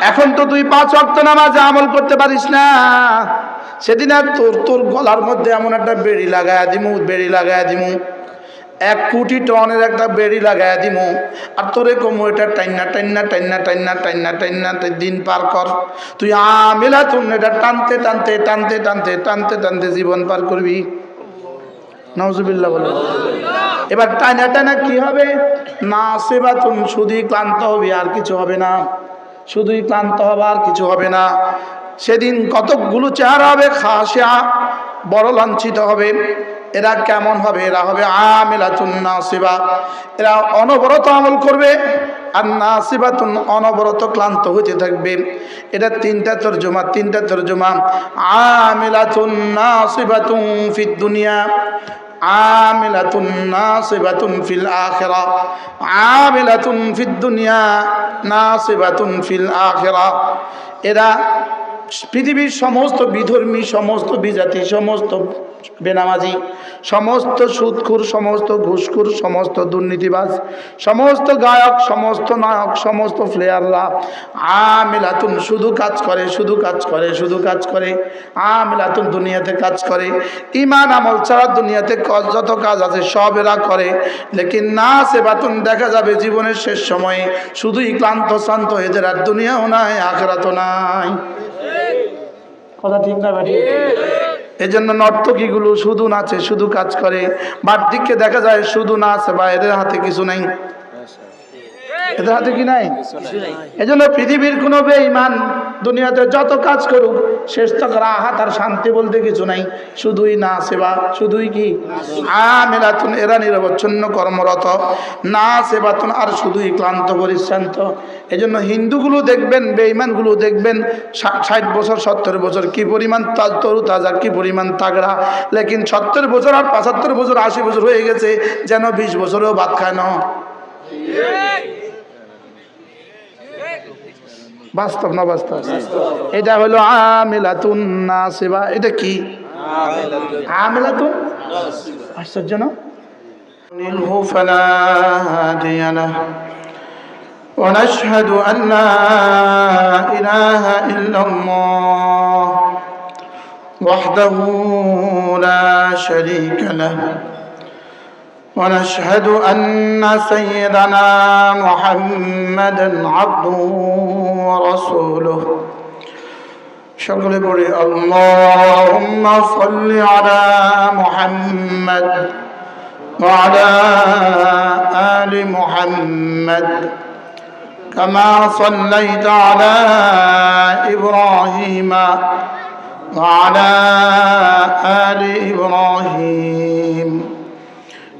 এখন তো তুই পাঁচ অক্ত নামাজে আমল করতে পারিস না। সেদিন আর তোর তোর গলার মধ্যে এমন একটা বেড়ি লাগায় দিমু, বেড়ি লাগায় দিমু। এক কোটি টনের একটা বেড়ি লাগাই দিমু। আর তোরে কমু এটা টাইনা টাইনা টাইনা টাইনা টাইনা টাইনা টাই দিন পার কর। তুই আমেলা তুন এটা টানতে টানতে টানতে টানতে টানতে টানতে জীবন পার করবি। নজুবিল্লা বলে। এবার টানা টানা কি হবে? না সেবা তুমি শুধুই ক্লান্ত হবে, আর কিছু হবে না। শুধুই ক্লান্ত হবার কিছু হবে না। সেদিন কতকগুলো চেহারা হবে খাসা বড় লাঞ্ছিত হবে। এরা কেমন হবে? এরা হবে আমেলা আমিলাতুন নাসিবা। এরা অনবরত আমল করবে, আর নাসিবাতুন অনবরত ক্লান্ত হতে থাকবে। এটা তিনটা তর্জমা তিনটা তর্জমা। আমেলা আমিলাতুন নাসিবাতুন ফিদ দুনিয়া। আমিলাতুন নাসিবাতুন ফিল আখিরা আমিলাতুন ফিদ দুনিয়া নাসিবাতুন ফিল আখিরা এরা পৃথিবীর সমস্ত বিধর্মী, সমস্ত বিজাতি, সমস্ত বেনামাজি, সমস্ত সুদখুর সমস্ত ঘুষখুর, সমস্ত দুর্নীতিবাজ, সমস্ত গায়ক, সমস্ত নায়ক, সমস্ত প্লেয়াররা আমিলাতুন শুধু কাজ করে, শুধু কাজ করে, শুধু কাজ করে। আমিলাতুন দুনিয়াতে কাজ করে। ইমান আমল ছাড়া দুনিয়াতে যত কাজ আছে সব এরা করে। লেকিন না সেবাতুন দেখা যাবে জীবনের শেষ সময়ে। শুধুই ক্লান্ত শান্ত এদের আর দুনিয়াও নাই, আখেরাতও নাই। কথা ঠিক না ব্যাটি এই জন্য নর্তকীগুলো শুধু নাচে, শুধু কাজ করে। বার্ধিককে দেখা যায় শুধু নাচ বা এদের হাতে কিছু নাই। এদের হাতে কি নাই? এই জন্য পৃথিবীর কোনো বেঈমান দুনিয়াতে যত কাজ করুক, শেষ তক রাহাত আর শান্তি বলতে কিছু নাই। শুধুই না সেবা, শুধুই কি? আমেলাতুন এরা নিরবচ্ছন্ন কর্মরত, না সেবাতুন আর শুধুই ক্লান্ত, পরিশ্রান্ত। এই জন্য হিন্দুগুলো দেখবেন, বেঈমানগুলো দেখবেন ষাট বছর, সত্তর বছর কি পরিমাণ তরু তাজা, কি পরিমাণ তাগড়া। লেকিন সত্তর বছর আর পঁচাত্তর বছর, আশি বছর হয়ে গেছে, যেন বিশ বছরেও ভাত খায় না। বাস্তব না বাস্তব এটা হলো আমেলাতুন না সেবা এটা কি আমেলাতুন আশ্চর্য না منه فلا هادي له ونشهد أن لا إله إلا الله وحده لا شريك له ونشهد أن سيدنا محمدا عبده ورسوله. شغل بري اللهم صل على محمد وعلى آل محمد. كما صليت على إبراهيم وعلى آل إبراهيم.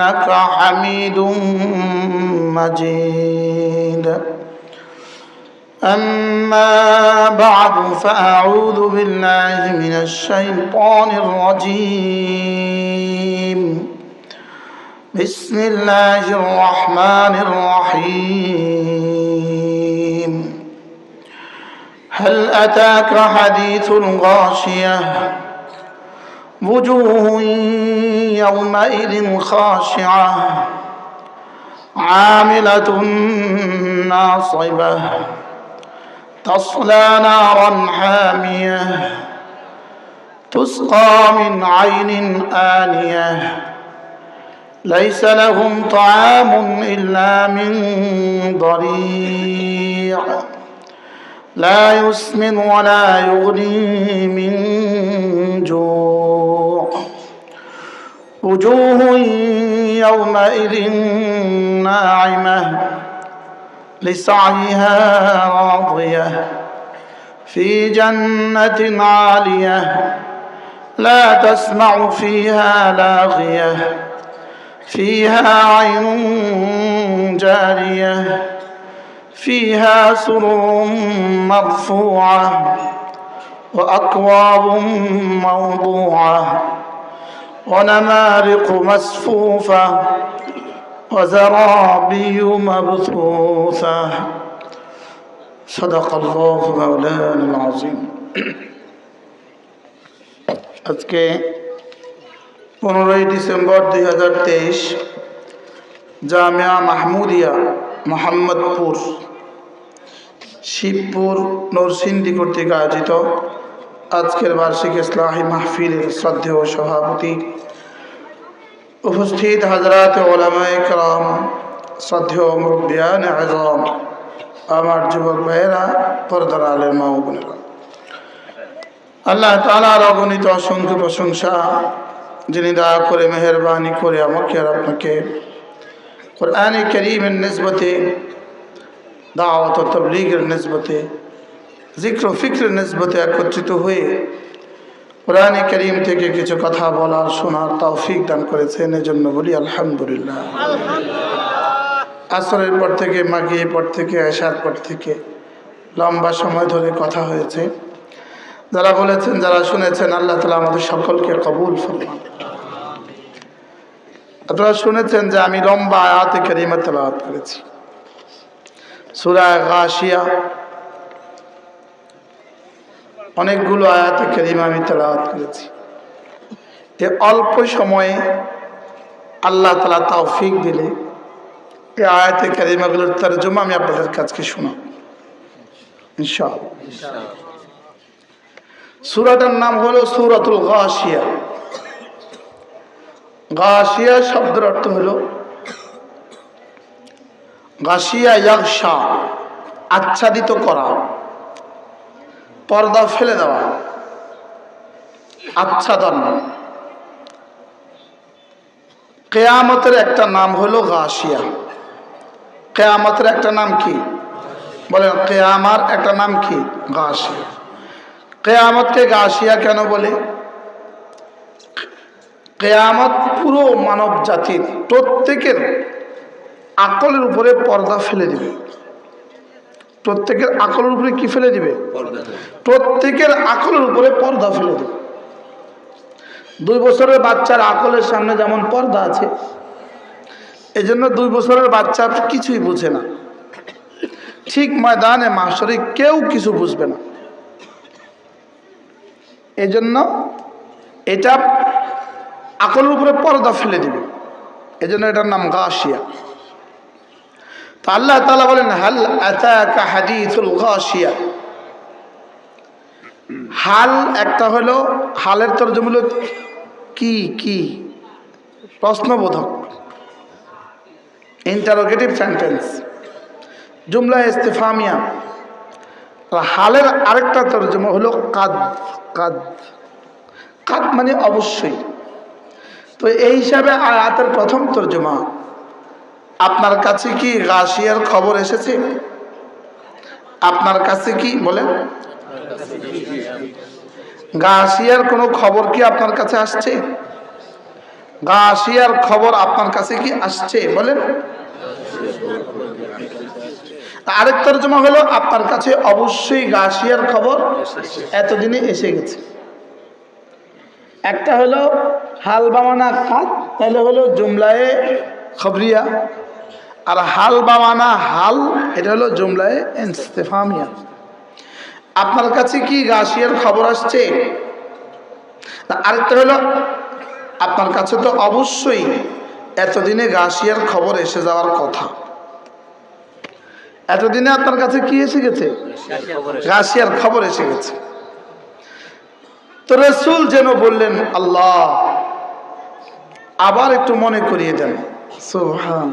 إنك حميد مجيد. أما بعد فأعوذ بالله من الشيطان الرجيم. بسم الله الرحمن الرحيم. هل أتاك حديث الغاشية؟ وجوه يومئذ خاشعة عاملة ناصبة تصلى نارا حامية تسقى من عين آنية. ليس لهم طعام إلا من ضريع. لا يسمن ولا يغني من جوع. وجوه يومئذ ناعمة لسعيها راضية. في جنة عالية لا تسمع فيها لاغية. فيها عين جارية. فيها سرر مرفوعة وأكواب موضوعة ونمارق مسفوفة وزرابي مبثوثة صدق الله مولانا العظيم আজকে পনেরোই ডিসেম্বর দুই হাজার তেইশ জামিয়া মাহমুদিয়া মোহাম্মদপুর শিবপুর নরসিংদী কর্তৃক আয়োজিত আজকের বার্ষিক ইসলাহী মাহফিলের শ্রদ্ধেয় সভাপতি উপস্থিত হাজরাত ওলামায় কালাম শ্রদ্ধেয় মুরব্বিয়ান আজম, আমার যুবক ভাইয়েরা, পর্দার আলের মা বোনেরা। আল্লাহ তালার অগণিত অসংখ্য প্রশংসা যিনি দয়া করে, মেহরবানি করে আমাকে আর আপনাকে। কোরআনে করিমের নিসবতে দাওয়াত ও তবলিগের নিসবতে জিক্র ফিক্রের নিসবতে একত্রিত হয়ে কোরআনে করিম থেকে কিছু কথা বলার শোনার তৌফিক দান করেছেন। এজন্য বলি আলহামদুলিল্লাহ। আসরের পর থেকে মাগিয়ে পর থেকে আসার পর থেকে লম্বা সময় ধরে কথা হয়েছে। যারা বলেছেন যারা শুনেছেন আল্লাহ তালা আমাদের সকলকে কবুল ফরমান আপনারা শুনেছেন যে আমি লম্বা আয়াতে কারিমা তেলাওয়াত করেছি। সুরায় গাশিয়া। অনেকগুলো আয়াতে কারিমা আমি তেলাওয়াত করেছি। এ অল্প সময়ে আল্লাহ তালা তৌফিক দিলে এই আয়াতে কারিমাগুলোর তর্জমা আমি আপনাদের কাছকে শোনাব। ইনশাআল্লাহ। সুরাটার নাম হলো সুরাতুল গাশিয়া। গাশিয়া শব্দের অর্থ হলো ইয়াকশা আচ্ছাদিত করা, পর্দা ফেলে দেওয়া, আচ্ছাদন। কেয়ামতের একটা নাম হলো গাশিয়া। কেয়ামতের একটা নাম কি? বলেন, কেয়ামার একটা নাম কি? গাশিয়া। কেয়ামতকে গাশিয়া কেন বলে? কেয়ামত পুরো মানব জাতির প্রত্যেকের আকলের উপরে পর্দা ফেলে দিবে। প্রত্যেকের আকলের উপরে কি ফেলে দিবে? প্রত্যেকের আকলের উপরে পর্দা ফেলে দেবে। দুই বছরের বাচ্চার আকলের সামনে যেমন পর্দা আছে এই জন্য দুই বছরের বাচ্চা কিছুই বুঝে না। ঠিক ময়দানে মাসরে কেউ কিছু বুঝবে না। এজন্য এটা আকলের উপরে পর্দা ফেলে দিবে। এজন্য এটার নাম গাশিয়া। আল্লাহ তালা বলেন, হাল আতাকা হাদিসুল গাশিয়া? হাল একটা হলো, হালের তর্জম হলো কি কি? প্রশ্নবোধক। Interrogative sentence. জুমলা ইস্তেফামিয়া। হালের আরেকটা তর্জমা হলো কাদ কাদ। কাদ মানে অবশ্যই। তো এই হিসাবে আয়াতের প্রথম তর্জমা। আপনার কাছে কি গাশিয়ার খবর এসেছে? আপনার কাছে কি বলেন? গাশিয়ার কোনো খবর কি আপনার কাছে আসছে? গাশিয়ার খবর আপনার কাছে কি আসছে বলেন? আরেক তর্জমা হলো, আপনার কাছে অবশ্যই গাশিয়ার খবর এতদিনে এসে গেছে। একটা হলো, হাল বামানা খাত তাহলে হলো জুমলায় খবরিয়া। আর হাল বামানা হাল, এটা হলো জুমলায় ইস্তেফামিয়া আপনার কাছে কি গাশিয়ার খবর আসছে? আরেকটা হলো, আপনার কাছে তো অবশ্যই এতদিনে গাশিয়ার খবর এসে যাওয়ার কথা। এতদিনে আপনার কাছে কি এসে গেছে? গাশিয়ার খবর এসে গেছে। তো রসুল যেন বললেন, আল্লাহ, আবার একটু মনে করিয়ে দেন। সুবহান।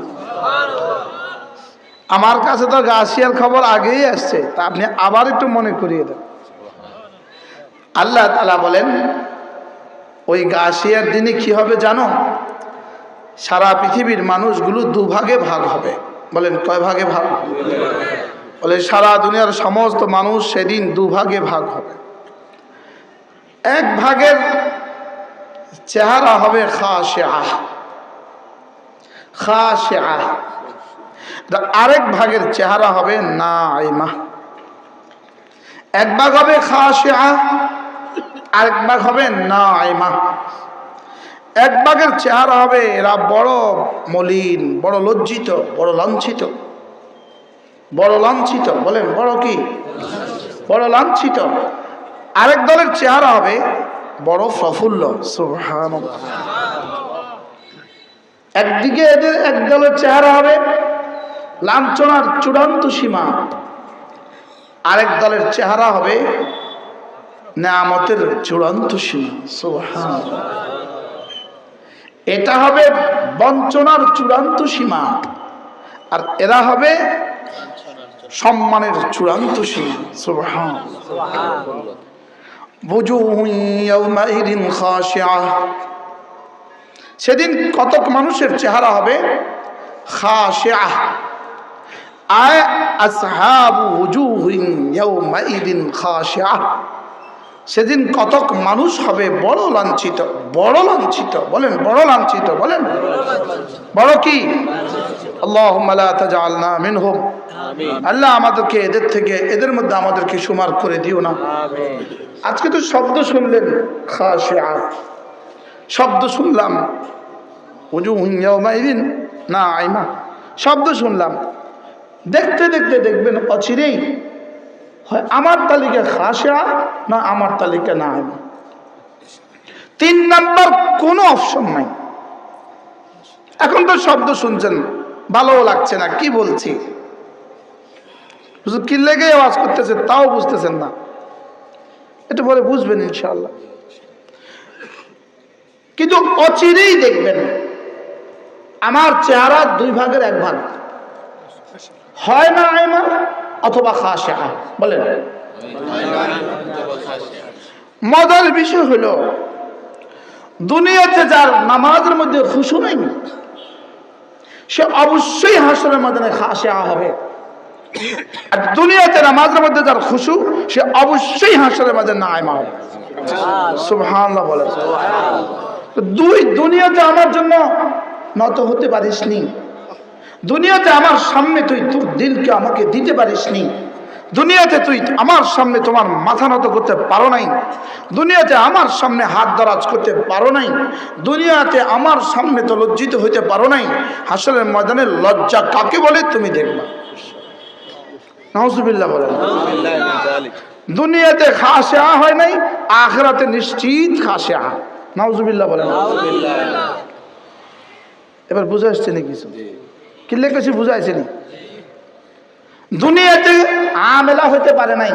আমার কাছে তো গাছিয়ার খবর আগেই আসছে, তা আপনি আবার একটু মনে করিয়ে দেন। আল্লাহ তালা বলেন, ওই গাছিয়ার দিনে কি হবে জানো? সারা পৃথিবীর মানুষগুলো দুভাগে ভাগ হবে। বলেন, কয় ভাগে ভাগ? বলে, সারা দুনিয়ার সমস্ত মানুষ সেদিন দুভাগে ভাগ হবে। এক ভাগের চেহারা হবে খাশে আহ আরেক ভাগের চেহারা হবে না এক ভাগ হবে খাশিয়া, আরেক ভাগ হবে না এক ভাগের চেহারা হবে এরা বড় মলিন, বড় লজ্জিত, বড় লাঞ্ছিত। বড় লাঞ্ছিত, বলেন বড় কি? বড় লাঞ্ছিত। আরেক দলের চেহারা হবে বড় প্রফুল্ল সুবহানাল্লাহ। একদিকে এদের একদলের চেহারা হবে লাঞ্ছনার চূড়ান্ত সীমা। আরেক দলের চেহারা হবে নামতের চূড়ান্ত সীমা। এটা হবে বঞ্চনার চূড়ান্ত সীমা আর এরা হবে সম্মানের চূড়ান্ত সীমা। সুবহান বুঝু হুইয়া সেদিন কতক মানুষের চেহারা হবে? খাশিআহ আয় আসহাবু ওজুহিন ইয়াউমাইদিন খাশিআহ সেদিন কতক মানুষ হবে? বড় লাঞ্ছিত। বড় লাঞ্ছিত। বলেন বড় লাঞ্ছিত বলেন। বড় কি? আল্লাহ আমাদেরকে এদের থেকে এদের মধ্যে আমাদেরকে সুমার করে দিও না। আজকে তো শব্দ শুনলেন খাশিআ শব্দ শুনলাম। উজুহুন ইয়াউমাইদিন না আইমা শব্দ শুনলাম। দেখতে দেখতে দেখবেন অচিরেই হয় আমার তালিকা খাসা না আমার তালিকা না আইমা তিন নাম্বার কোনো অপশন নাই। এখন তো শব্দ শুনছেন, ভালোও লাগছে না, কি বলছি? কি লেগে আওয়াজ করতেছে, তাও বুঝতেছেন না। এটা পরে বুঝবেন ইনশাল্লাহ কিন্তু অচিরেই দেখবেন আমার চেহারা দুই ভাগের এক ভাগ। হয় না আয়মা অথবা খাসে বলেন। মজার বিষয় হলো, দুনিয়াতে যার নামাজের মধ্যে খুশু নেই, সে অবশ্যই হাসরের মধ্যে খাসে হবে। আর দুনিয়াতে নামাজের মধ্যে যার খুশু, সে অবশ্যই হাসরের মধ্যে না আয়মা হবে। সুবহানাল্লাহ বলে দুই দুনিয়াতে আমার জন্য নত হতে পারিস নি। দুনিয়াতে আমার সামনে তুই তোর দিলকে আমাকে দিতে পারিস নি। দুনিয়াতে তুই আমার সামনে তোমার মাথা নত করতে পারো নাই। দুনিয়াতে আমার সামনে হাত দরাজ করতে পারো নাই। দুনিয়াতে আমার সামনে তো লজ্জিত হইতে পারো নাই। হাসলের ময়দানে লজ্জা কাকে বলে তুমি দেখবা। নাউজুবিল্লাহ বলেন। দুনিয়াতে খাসে হয় নাই আখরাতে নিশ্চিত খাসে আ নাউজুবিল্লাহ বলেন। এবার বুঝে আসছে না কিছু? কিনলে কিছু বুঝাইছে নি দুনিয়াতে আমেলা হইতে পারে নাই।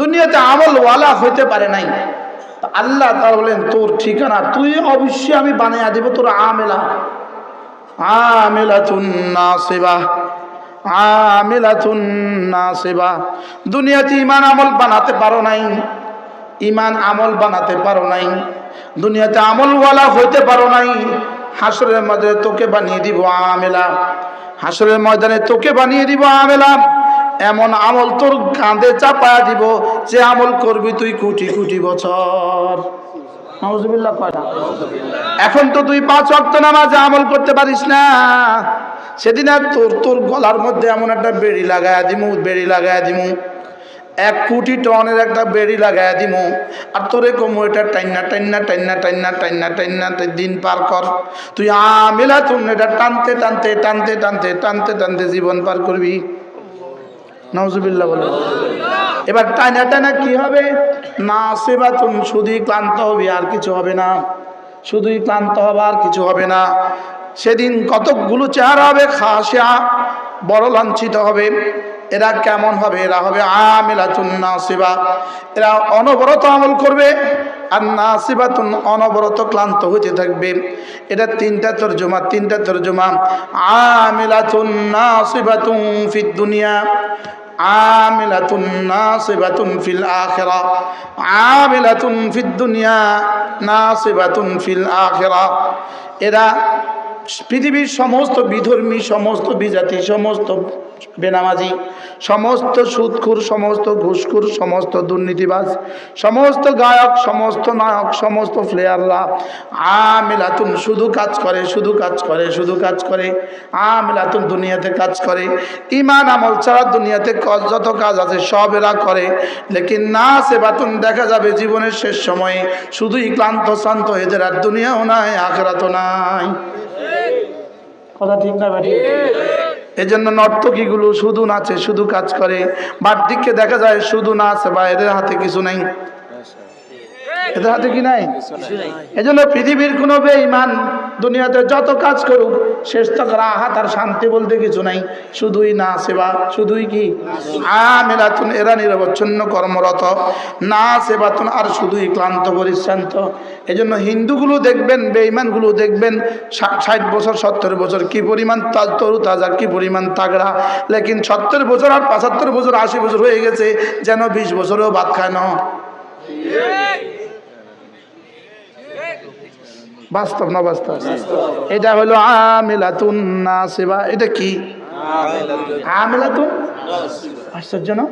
দুনিয়াতে আমলওয়ালা হইতে পারে নাই। আল্লাহ তার বলেন তোর ঠিকানা তুই অবশ্যই আমি বানিয়ে দিব তোর আমেলা। আমেলা তুন্না সেবা আমেলাতুন নাসিবা। দুনিয়াতে ইমান আমল বানাতে পারো নাই। ইমান আমল বানাতে পারো নাই, দুনিয়াতে আমলওয়ালা হইতে পারো নাই হাসরের মধ্যে তোকে বানিয়ে দিব আমেলা হাসরের ময়দানে তোকে বানিয়ে দিব আমেলা, এমন আমল তোর কাঁধে চাপায়া দিব যে আমল করবি তুই কোটি কোটি বছর। এখন তো তুই পাঁচ অক্ত নামাজে আমল করতে পারিস না। সেদিন আর তোর তোর গলার মধ্যে এমন একটা বেড়ি লাগায়া দিমু, বেড়ি লাগায়া দিমু। এক কোটি টনের একটা বেড়ি লাগায়া দিমু। আর তোরে কমু এটা টাইনা টাইনা টাইনা টাইনা টাইনা টাইনা টাই- দিন পার কর। তুই আমিলা তুন এটা টানতে টানতে টানতে টানতে টানতে টানতে জীবন পার করবি। নজুবিল্লা বলে। এবার টানা টানা কি হবে? না সেবা তুমি শুধুই ক্লান্ত হবে, আর কিছু হবে না। শুধুই ক্লান্ত হবে আর কিছু হবে না। সেদিন কতকগুলো চেহারা হবে খাসা বড় লাঞ্ছিত হবে। এরা কেমন হবে? এরা হবে আমিলাতুন নাসিবা। এরা অনবরত আমল করবে আর নাসিবাতুন অনবরত ক্লান্ত হতে থাকবে। এটা তিনটা তর্জমা তিনটা তর্জমা। আমিলাতুন নাসিবাতুন ফিদ দুনিয়া। আমিলাতুন নাসিবাতুন ফিল আখিরা। আমিলাতুন ফিদ দুনিয়া, নাসিবাতুন ফিল আখিরা। এরা পৃথিবীর সমস্ত বিধর্মী, সমস্ত বিজাতি, সমস্ত বেনামাজি, সমস্ত সুদখুর সমস্ত ঘুষখুর, সমস্ত দুর্নীতিবাজ, সমস্ত গায়ক, সমস্ত নায়ক, সমস্ত প্লেয়াররা আমিলাতুন শুধু কাজ করে, শুধু কাজ করে, শুধু কাজ করে। আমিলাতুন দুনিয়াতে কাজ করে। ইমান আমল ছাড়া দুনিয়াতে যত কাজ আছে সব এরা করে। লেকিন না সেবাতুন দেখা যাবে জীবনের শেষ সময়ে। শুধুই ক্লান্ত, শান্ত এদের আর দুনিয়াও নাই, আখেরাতও নাই। কথা ঠিক না, ভাই এই জন্য নর্তকীগুলো শুধু নাচে, শুধু কাজ করে। বার্দিককে দেখা যায় শুধু নাচ বা এদের হাতে কিছু নাই। এদের হাতে কি নাই? এই জন্য পৃথিবীর কোনো বেঈমান দুনিয়াতে যত কাজ করুক, শেষ তক রাহাত আর শান্তি বলতে কিছু নাই। শুধুই না সেবা, শুধুই কি? আমেলাতুন এরা নিরবচ্ছন্ন কর্মরত। না সেবাতুন আর শুধুই ক্লান্ত, পরিশ্রান্ত। এই জন্য হিন্দুগুলো দেখবেন, বেঈমানগুলো দেখবেন ষাট বছর, সত্তর বছর কি পরিমাণ তা- তরু তাজা, কি পরিমাণ তাগড়া। লেকিন সত্তর বছর আর পঁচাত্তর বছর, আশি বছর হয়ে গেছে, যেন বিশ বছরেও ভাত খায় না। বাস্তব না বাস্তব এটা হলো আমিলাতুন নাসিবা। এটা কি? আমিলাতুন? আশ্চর্য না?